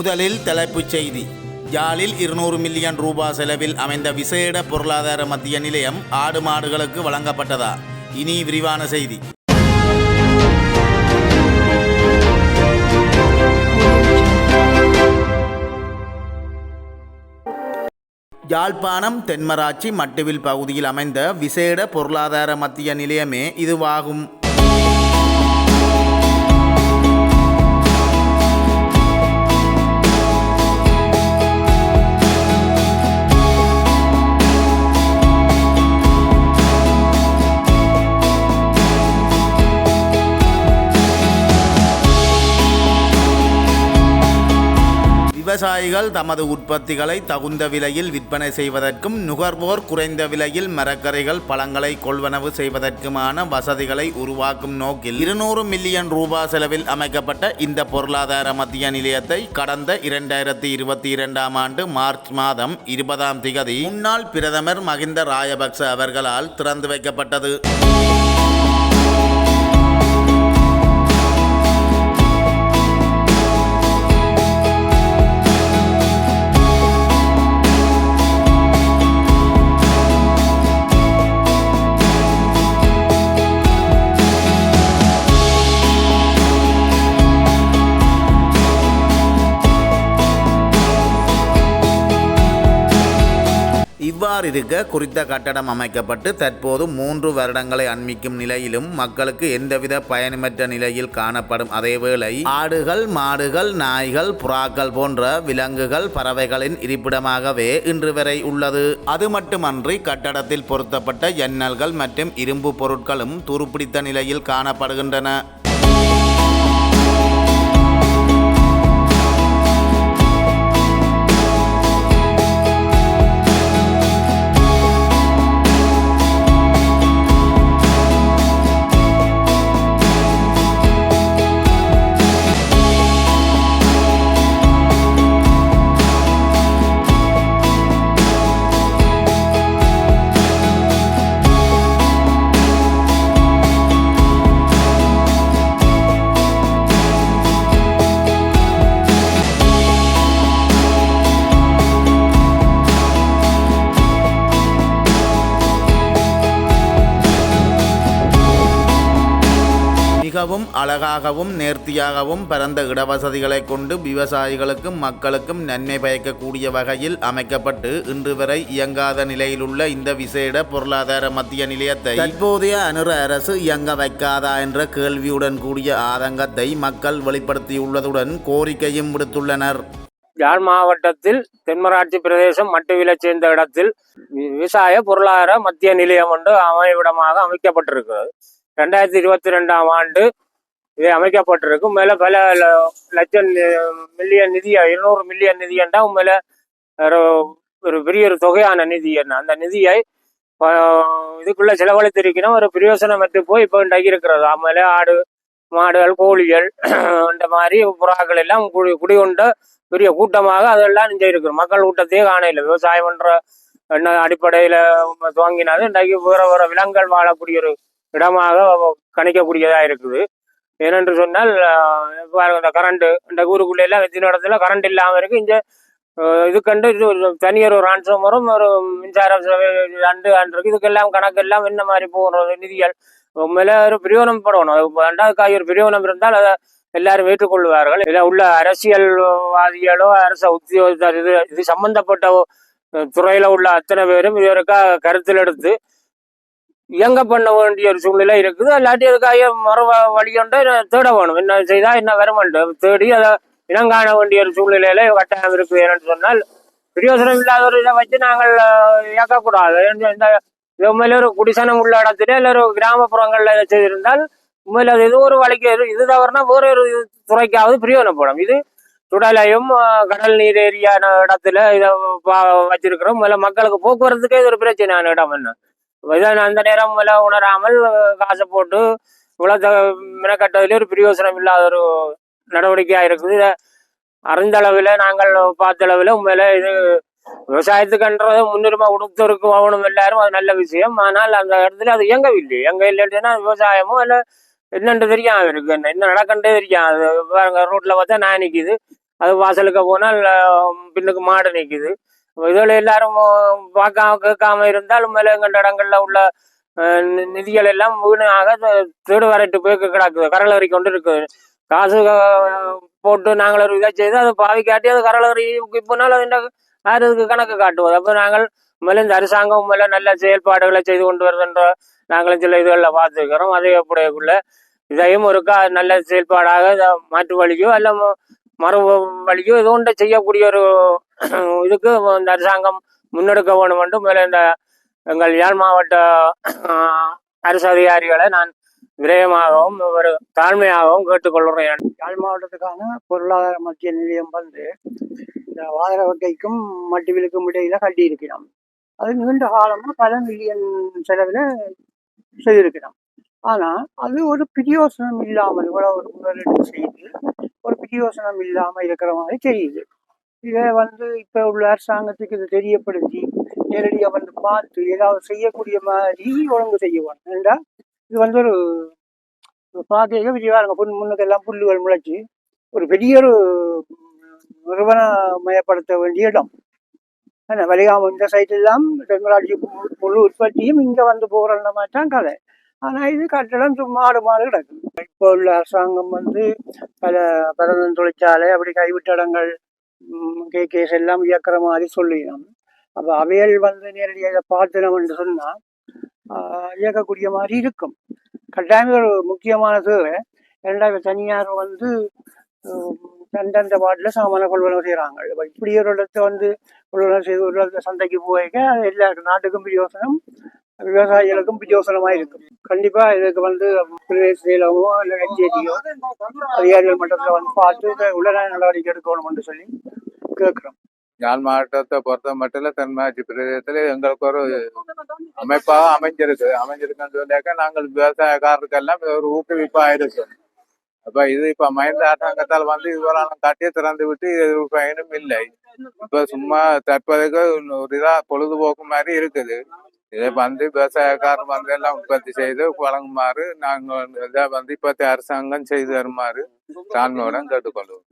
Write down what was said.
முதலில் தலைப்புச் செய்தி. யாழில் இருநூறு மில்லியன் ரூபாய் செலவில் அமைந்த விசேட பொருளாதார மத்திய நிலையம் ஆடு மாடுகளுக்கு வழங்கப்பட்டதா? இனி விரிவான செய்தி. யாழ்ப்பாணம் தென்மராட்சி மட்டுவில் பகுதியில் அமைந்த விசேட பொருளாதார மத்திய நிலையமே இதுவாகும். விவசாயிகள் தமது உற்பத்திகளை தகுந்த விலையில் விற்பனை செய்வதற்கும் நுகர்வோர் குறைந்த விலையில் மரக்கறிகள் பழங்களை கொள்வனவு செய்வதற்குமான வசதிகளை உருவாக்கும் நோக்கில் இருநூறு மில்லியன் ரூபாய் செலவில் அமைக்கப்பட்ட இந்த பொருளாதார மத்திய நிலையத்தை கடந்த இரண்டாயிரத்தி இருபத்தி இரண்டாம் ஆண்டு மார்ச் மாதம் இருபதாம் திகதி முன்னாள் பிரதமர் மகிந்த ராயபக்ச அவர்களால் திறந்து வைக்கப்பட்டது. இவ்வாறு இருக்க குறித்த கட்டடம் அமைக்கப்பட்டு தற்போது மூன்று வருடங்களை அண்மிக்கும் நிலையிலும் மக்களுக்கு எந்தவித பயனுமற்ற நிலையில் காணப்படும். அதேவேளை ஆடுகள் மாடுகள் நாய்கள் புறாக்கள் போன்ற விலங்குகள் பறவைகளின் இருப்பிடமாகவே இன்று வரை உள்ளது. அது மட்டுமன்றி கட்டடத்தில் பொருத்தப்பட்ட எண்ணல்கள் மற்றும் இரும்பு பொருட்களும் துருப்பிடித்த நிலையில் காணப்படுகின்றன. அழகாகவும் நேர்த்தியாகவும் பரந்த இடவசதிகளை கொண்டு விவசாயிகளுக்கும் மக்களுக்கும் நன்மை பயக்கக்கூடிய வகையில் அமைக்கப்பட்டு இன்று வரை இயங்காத நிலையிலுள்ள இந்த விசேட பொருளாதார மத்திய நிலையத்தை தற்போதைய அனுர அரசு இயங்க வைக்காதா என்ற கேள்வியுடன் கூடிய ஆதங்கத்தை மக்கள் வெளிப்படுத்தியுள்ளதுடன் கோரிக்கையும் விடுத்துள்ளனர். யாழ் மாவட்டத்தில் தென்மராட்சி பிரதேசம் மட்டுவிலைச் சேர்ந்த இடத்தில் விவசாய பொருளாதார மத்திய நிலையம் ஒன்று அமைவிடமாக அமைக்கப்பட்டிருக்கிறது. ரெண்டாயிரத்தி இருபத்தி ரெண்டாம் ஆண்டு இது அமைக்கப்பட்டிருக்கும். மேல பல லட்சம் மில்லியன் நிதி இருநூறு மில்லியன் நிதி என்றால் உண்மையில ஒரு ஒரு பெரிய ஒரு தொகையான நிதி என்ன. அந்த நிதியை இதுக்குள்ள செலவழித்திருக்கணும். ஒரு பிரயோசனமற்று போய் இப்போ இன்றைக்கு இருக்கிறது. ஆಮೇಲೆ ஆடு மாடுகள் கோழிகள் அந்த மாதிரி புறாக்கள் எல்லாம் குடி குடிகொண்ட பெரிய கூட்டமாக அதெல்லாம் இங்கே மக்கள் கூட்டத்தையே காணையில் விவசாயம் பண்ற என்ன அடிப்படையில துவங்கினது இன்றைக்கு வேற வேற விலங்குகள் வாழக்கூடிய ஒரு இடமாக கணிக்கக்கூடியதா இருக்குது. ஏனென்று சொன்னால் பாருங்க இந்த கரண்ட் இந்த ஊருக்குள்ள எல்லாம் எத்தனை இடத்துல கரண்ட் இல்லாமல் இருக்கு. இந்த இது இதுக்கண்டு இது ஒரு தனியார் ஒரு டிரான்ஸ்ஃபார்மரும் ஒரு மின்சார சேவை அண்டு அன்று இருக்கு. இதுக்கெல்லாம் கணக்கு எல்லாம் என்ன மாதிரி போகிறது நிதிகள். உண்மையில ஒரு பிரியோனம் படணும். ரெண்டாவது ரெண்டாவதுக்காக ஒரு பிரியோனம் இருந்தால் அதை எல்லாரும் ஏற்றுக்கொள்வார்கள். இதில் உள்ள அரசியல்வாதிகளோ அரச உத்தியோகத்தர் இது இது சம்பந்தப்பட்ட துறையில் துறையில உள்ள அத்தனை பேரும் இதுவரைக்கா கருத்தில் எடுத்து இயங்க பண்ண வேண்டிய ஒரு சூழ்நிலை இருக்குது. இல்லாட்டி அதுக்காக மறு வழியுண்டு தேட வேணும். என்ன செய்தா என்ன வருமண்டு தேடி அதை இனங்காண வேண்டிய ஒரு சூழ்நிலையில கட்டாயம் இருக்குது ஏன்னு சொன்னால் பிரயோசனம் இல்லாத ஒரு இதை வச்சு நாங்கள் இயக்கக்கூடாது. இந்த- உண்மையில ஒரு குடிசனம் உள்ள இடத்துல இல்லை ஒரு கிராமப்புறங்கள்ல இதை செய்திருந்தால் உண்மையில அது ஏதோ ஒரு வழிக்கு இது- இது தவறுனா வேற ஒரு துறைக்காவது பிரயோஜனப்படும் இது சுடலையும் கடல் நீர் ஏரியான இடத்துல இதை வச்சிருக்கிறோம். முதல்ல மக்களுக்கு போக்குவரத்துக்கே இது ஒரு பிரச்சனையான இடம் என்ன? அந்த நேரம் முதல்ல உணராமல் காசை போட்டு இவ்வளவு மெனக்கட்டதிலே ஒரு பிரயோசனம் இல்லாத ஒரு நடவடிக்கையா இருக்குது. இதை அறிந்த அளவில் நாங்கள் பார்த்த அளவில் உண்மையில இது விவசாயத்துக்குன்றதை முன்னுரிமை கொடுத்திருக்கு ஆகணும் எல்லாரும் அது நல்ல விஷயம். ஆனால் அந்த இடத்துல அது இயங்கவில்லை. எங்க இல்லைன்னா விவசாயமோ இல்லை என்னென்று தெரியாம இருக்கு. என்ன என்ன நடக்கண்டே அது பாருங்க ரோட்ல பார்த்தா நான் நிக்குது. அது வாசலுக்கு போனால் பின்னுக்கு மாடு நிக்குது. இதில் எல்லாரும் பார்க்காம கேட்காம இருந்தால் மேலங்கண்ட எங்கள் இடங்கள்ல உள்ள நிதிகள் எல்லாம் வீணாக தேடு வரட்டு போய் கிடக்குது. கரளறி கொண்டு இருக்குது காசு போட்டு நாங்கள் ஒரு இதை செய்து அதை பாவி காட்டி அது கரளறி போனால் அது என்ன கணக்கு காட்டுவது. அப்போ நாங்கள் மேலே இந்த அரசாங்கம் மேலே நல்ல செயல்பாடுகளை செய்து கொண்டு வருதுன்ற நாங்களும் சில இதுகளில் பார்த்துருக்கிறோம். அதே அப்படியேக்குள்ள இதையும் ஒருக்கா நல்ல செயல்பாடாக மாற்று வழியோ அல்ல மறு வழியோ ஏதோ ஒன்றை செய்யக்கூடிய ஒரு இதுக்கு இந்த அரசாங்கம் முன்னெடுக்க வேண்டும் என்று மேலே இந்த எங்கள் யாழ் மாவட்ட ஆஹ், அரசு அதிகாரிகளை நான் விரயமாகவும் ஒரு தாழ்மையாகவும் கேட்டுக்கொள்கிறேன். யாழ் மாவட்டத்துக்கான பொருளாதார மத்திய நிலையம் வந்து இந்த வாதரவக்கைக்கும் மட்டுவிலுக்கும் இடையில கட்டி இருக்கிறோம். அது நீண்ட காலமா பல மில்லியன் செலவில் செய்திருக்கிறோம். ஆனா அது ஒரு பிரியோசனம் இல்லாமல் இவ்வளோ ஒரு முதலீடு செய்து ஒரு பிரியோசனம் இல்லாமல் இருக்கிற மாதிரி தெரியுது. இதை வந்து இப்ப உள்ள அரசாங்கத்துக்கு இது தெரியப்படுத்தி நேரடியாக வந்து பார்த்து ஏதாவது செய்யக்கூடிய மாதிரி ஒழுங்கு செய்யணும் ஏண்டா? இது வந்து ஒரு பார்க்க விரிவாருங்க. பொன் முன்னுக்கெல்லாம் புல்லுகள் முளைச்சி ஒரு பெரிய ஒரு நிறுவனமயப்படுத்த வேண்டிய இடம். என்ன வலிகாம இந்த சைட் எல்லாம் டெக்னாலஜி முழு உற்பத்தியும் இங்க வந்து போகிற மாதிரி தான் கதை. ஆனா இது கட்டடம் சும்மா ஆடு மாடு கிடக்கு. இப்போ உள்ள அரசாங்கம் வந்து பல பிறந்த தொழிற்சாலை அப்படி கைவிட்ட இடங்கள் கே கேஸ் எல்லாம் இயக்கிற மாதிரி சொல்லிடும் அப்போ அவையல் வந்து நேரடியாக இதை பார்த்தினோம் என்று சொன்னால் இயக்கக்கூடிய மாதிரி இருக்கும். கட்டாயம் ஒரு முக்கியமான தேவை. இரண்டாவது தனியார் வந்து அந்தந்த வார்டில் சாமான கொள்வனவு செய்கிறாங்க இப்போ இப்படி ஒரு இடத்த வந்து கொள்வனவு செய்து ஒரு இடத்துல சந்தைக்கு போய்க்க அது எல்லா நாட்டுக்கும் பிரயோசனம் விவசாயிகளுக்கும் பிரயோசனமாக இருக்கும். கண்டிப்பாக இதுக்கு வந்து பிரதேச செயலகமோ இல்லை ஹெச்ஏடியோ அதிகாரிகள் மட்டத்தில் வந்து பார்த்து உடனடி உடனே நடவடிக்கை எடுக்கணும்னு சொல்லி கேட்குறோம் யாழ் மாவட்டத்தை பொறுத்த மட்டும் தென்மாட்சி பிரதேசத்துல எங்களுக்கு ஒரு அமைப்பாக அமைஞ்சிருக்கு. அமைஞ்சிருக்குன்னு சொல்லியாக்க நாங்கள் விவசாயக்காரருக்கெல்லாம் ஒரு ஊக்குவிப்பா இருக்கு அப்ப இது இப்ப மஹிந்த அரசாங்கத்தால் வந்து இதுவரெல்லாம் கட்டிய திறந்து விட்டு இது பயனும் இல்லை. இப்ப சும்மா தற்போதைக்கு ஒரு இதா பொழுதுபோக்கு மாதிரி இருக்குது. இதை வந்து விவசாயக்காரர் வந்து எல்லாம் உற்பத்தி செய்து வழங்குமாறு நாங்கள் இதை வந்து இப்போதைய அரசாங்கம் செய்து தருமாறு தாழ்மையுடன் கேட்டுக்கொள்வோம்.